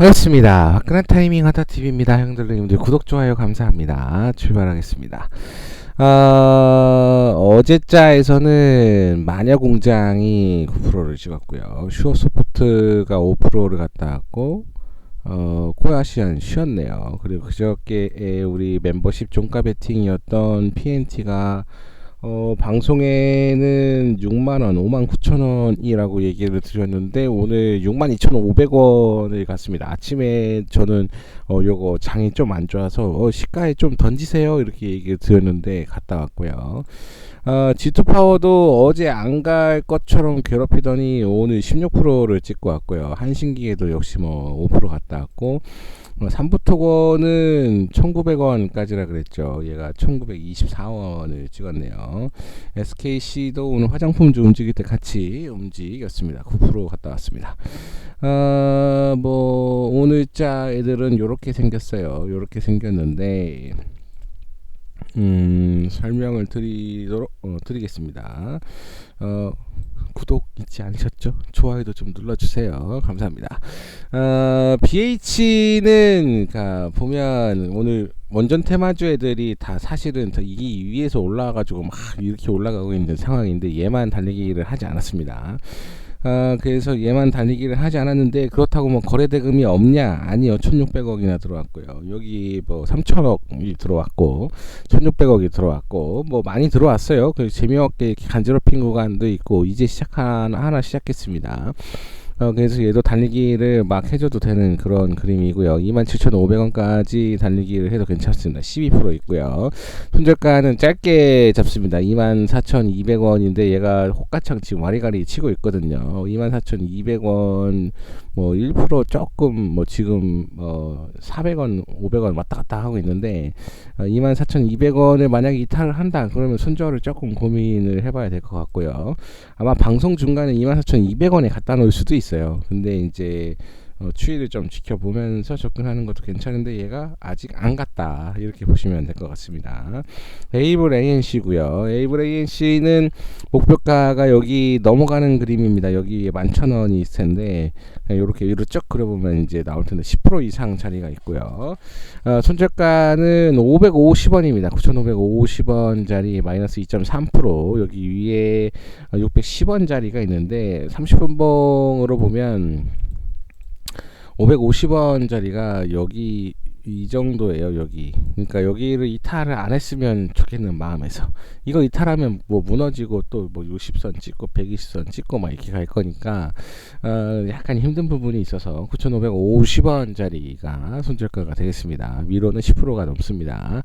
반갑습니다. 화끈한 타이밍 하다TV입니다. 형들님들 구독, 좋아요 감사합니다. 출발하겠습니다. 어, 어제자에서는 마녀공장이 9%를 찍었고요. 슈어소프트가 5%를 갖다 왔고, 어, 코아시안 쉬었네요. 그리고 그저께 우리 멤버십 종가 베팅이었던 PNT가 어, 방송에는 6만원, 5만 9천원이라고 얘기를 드렸는데, 오늘 6만 2,500원을 갔습니다. 아침에 저는, 어, 요거 장이 좀 안 좋아서, 어, 시가에 좀 던지세요. 이렇게 얘기를 드렸는데, 갔다 왔고요. 어, G2 파워도 어제 안 갈 것처럼 괴롭히더니 오늘 16%를 찍고 왔고요. 한신기에도 역시 뭐 5% 갔다 왔고, 어, 삼부토건은 1900원까지라 그랬죠. 얘가 1924원을 찍었네요. SKC도 오늘 화장품주 움직일 때 같이 움직였습니다. 9% 갔다 왔습니다. 어, 뭐 오늘자 애들은 이렇게 생겼어요. 이렇게 생겼는데 음, 설명을 드리도록 어, 드리겠습니다. 어, 구독 잊지 않으셨죠? 좋아요도 좀 눌러주세요. 감사합니다. 어, BH는 그러니까 보면 오늘 원전 테마주 애들이 다 사실은 이 위에서 올라와가지고 막 이렇게 올라가고 있는 상황인데 얘만 달리기를 하지 않았습니다. 아, 그래서 얘만 달리기를 하지 않았는데 그렇다고 뭐 거래 대금이 없냐? 아니요. 1,600억이나 들어왔고요. 여기 뭐 3천억이 들어왔고 1,600억이 들어왔고 뭐 많이 들어왔어요. 그 재미없게 간지럽힌 구간도 있고 이제 시작한 하나 시작했습니다. 어, 그래서 얘도 달리기를 막 해줘도 되는 그런 그림이고요. 27,500원까지 달리기를 해도 괜찮습니다. 12% 있고요. 손절가는 짧게 잡습니다. 24,200원인데 얘가 호가창 지금 와리가리 치고 있거든요. 24,200원 뭐 1% 조금 뭐 지금 뭐 400원, 500원 왔다 갔다 하고 있는데 어, 24,200원을 만약에 이탈을 한다 그러면 손절을 조금 고민을 해봐야 될 것 같고요. 아마 방송 중간에 24,200원에 갖다 놓을 수도 있어요. 근데 이제 어, 추이를 좀 지켜보면서 접근하는 것도 괜찮은데 얘가 아직 안 갔다 이렇게 보시면 될 것 같습니다. 에이블 ANC고요. 에이블 ANC는 목표가가 여기 넘어가는 그림입니다. 여기 11,000원이 있을 텐데 이렇게 위로 쭉 그려보면 이제 나올 텐데 10% 이상 자리가 있고요. 어, 손절가는 550원입니다. 9,550원짜리 마이너스 2.3% 여기 위에 610원짜리가 있는데 30분 봉으로 보면 550원짜리가 여기 이 정도예요 여기. 그러니까 여기를 이탈을 안 했으면 좋겠는 마음에서. 이거 이탈하면 뭐 무너지고 또 뭐 60선 찍고 120선 찍고 막 이렇게 갈 거니까 어 약간 힘든 부분이 있어서 9,550원짜리가 손절가가 되겠습니다. 위로는 10%가 넘습니다.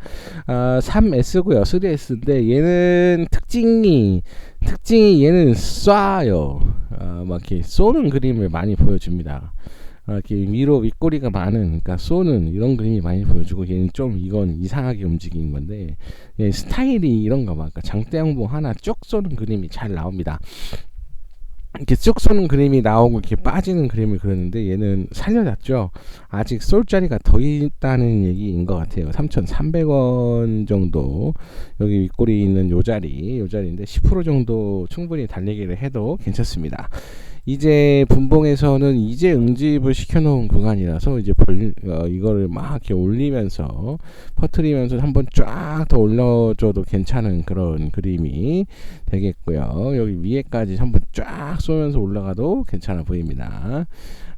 어 3S고요. 3S인데 얘는 특징이 특징이 얘는 쏴요. 어, 막 이렇게 쏘는 그림을 많이 보여줍니다. 어, 이렇게 위로 윗꼬리가 많은 그러니까 쏘는 이런 그림이 많이 보여주고 얘는 좀 이건 이상하게 움직이는 건데 예, 스타일이 이런가 봐. 그러니까 장대형봉 하나 쭉 쏘는 그림이 잘 나옵니다. 이렇게 쭉 쏘는 그림이 나오고 이렇게 빠지는 그림을 그렸는데 얘는 살려놨죠. 아직 쏠 자리가 더 있다는 얘기인 것 같아요. 3,300원 정도 여기 윗꼬리 있는 요 자리, 요 자리인데 10% 정도 충분히 달리기를 해도 괜찮습니다. 이제 분봉에서는 이제 응집을 시켜놓은 구간이라서 이제 벌, 어, 이거를 막 이렇게 올리면서 퍼트리면서 한번 쫙 더 올려줘도 괜찮은 그런 그림이 되겠고요. 여기 위에까지 한번 쫙 쏘면서 올라가도 괜찮아 보입니다.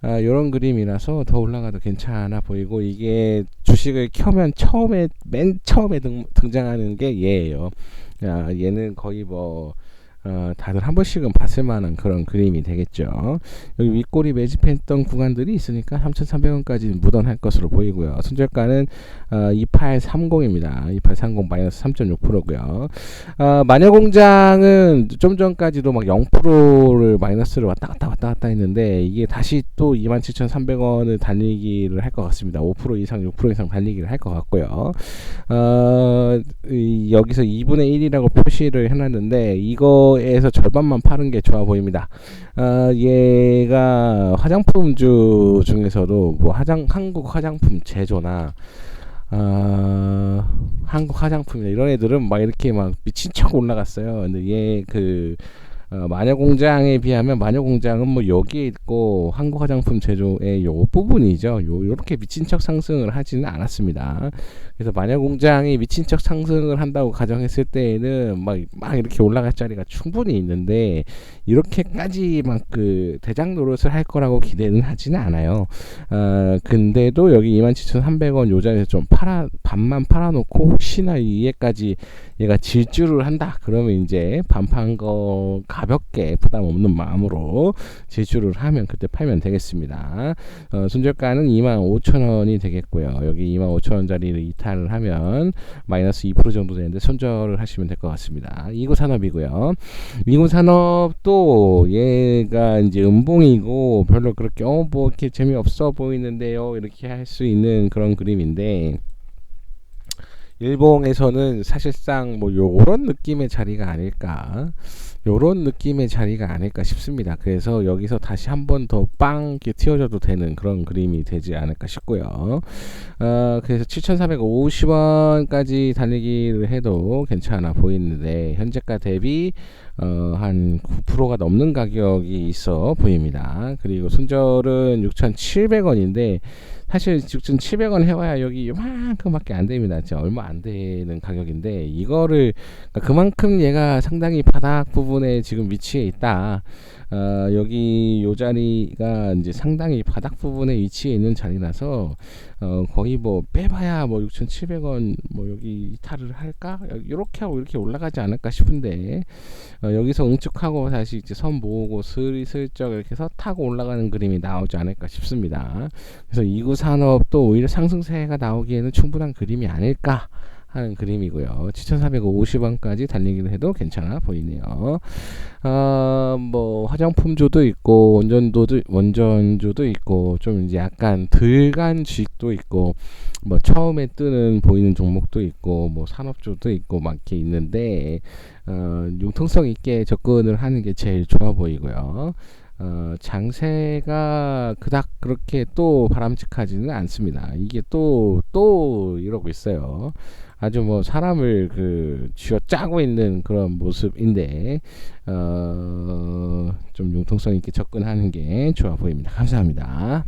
아, 이런 그림이라서 더 올라가도 괜찮아 보이고 이게 주식을 켜면 처음에 맨 처음에 등, 등장하는 게 얘예요. 아, 얘는 거의 뭐 어, 다들 한 번씩은 봤을 만한 그런 그림이 되겠죠. 여기 윗골이 매집했던 구간들이 있으니까 3,300원까지 무던할 것으로 보이고요. 손절가는 어, 2830입니다. 2830 마이너스 3.6%고요. 어, 마녀공장은 좀 전까지도 막 0%를 마이너스를 왔다 갔다 왔다 갔다 했는데 이게 다시 또 27,300원을 달리기를 할 것 같습니다. 5% 이상 6% 이상 달리기를 할 것 같고요. 어, 여기서 2분의 1이라고 표시를 해놨는데 이거 에서 절반만 파는 게 좋아 보입니다. 어, 얘가 화장품주 중에서도 뭐 화장 한국 화장품 제조나 어, 한국 화장품이나 이런 애들은 막 이렇게 막 미친 척 올라갔어요. 근데 얘그 어, 마녀공장에 비하면 마녀공장은 뭐 여기에 있고 한국 화장품 제조의 요 부분이죠. 요 요렇게 미친 척 상승을 하지는 않았습니다. 그래서 마녀공장이 미친 척 상승을 한다고 가정했을 때에는 막, 막 이렇게 올라갈 자리가 충분히 있는데 이렇게까지 막 그 대장 노릇을 할 거라고 기대는 하지는 않아요. 어, 근데도 여기 27,300원 요 자리에서 좀 팔아 반만 팔아놓고 혹시나 이해까지 얘가 질주를 한다 그러면 이제 반판 거 가볍게 부담 없는 마음으로 질주를 하면 그때 팔면 되겠습니다. 어, 손절가는 25,000원이 되겠고요. 여기 25,000원짜리를 이탈을 하면 마이너스 2% 정도 되는데 손절을 하시면 될 것 같습니다. 이구 산업이고요. 미국 산업도 얘가 이제 음봉이고 별로 그렇게 어뭐 이렇게 재미없어 보이는데요. 이렇게 할 수 있는 그런 그림인데 일봉에서는 사실상 뭐 요런 느낌의 자리가 아닐까 요런 느낌의 자리가 아닐까 싶습니다. 그래서 여기서 다시 한 번 더 빵 이렇게 튀어져도 되는 그런 그림이 되지 않을까 싶고요. 어, 그래서 7,450원까지 달리기를 해도 괜찮아 보이는데 현재가 대비 어, 한 9%가 넘는 가격이 있어 보입니다. 그리고 손절은 6,700원인데 사실 6,700원 해와야 여기 요만큼밖에 안 됩니다. 진짜 얼마 안 되는 가격인데 이거를 그러니까 그만큼 얘가 상당히 바닥 부분에 지금 위치해 있다. 어, 여기 요 자리가 이제 상당히 바닥 부분에 위치해 있는 자리라서 어, 거의 뭐 빼봐야 뭐 6,700원 뭐 여기 이탈을 할까 이렇게 하고 이렇게 올라가지 않을까 싶은데 어, 여기서 응축하고 다시 이제 선 모으고 슬슬쩍 이렇게 해서 타고 올라가는 그림이 나오지 않을까 싶습니다. 그래서 이구 산업도 오히려 상승세가 나오기에는 충분한 그림이 아닐까. 하는 그림이고요. 7,450원까지 달리기를 해도 괜찮아 보이네요. 어, 뭐 화장품주도 있고 원전도도 원전주도 있고 좀 이제 약간 들간 주식도 있고 뭐 처음에 뜨는 보이는 종목도 있고 뭐 산업주도 있고 막 이렇게 있는데 어, 융통성 있게 접근을 하는 게 제일 좋아 보이고요. 어, 장세가 그닥 그렇게 또 바람직하지는 않습니다. 이게 또, 또 이러고 있어요. 아주 뭐 사람을 그 쥐어 짜고 있는 그런 모습인데, 어, 좀 융통성 있게 접근하는 게 좋아 보입니다. 감사합니다.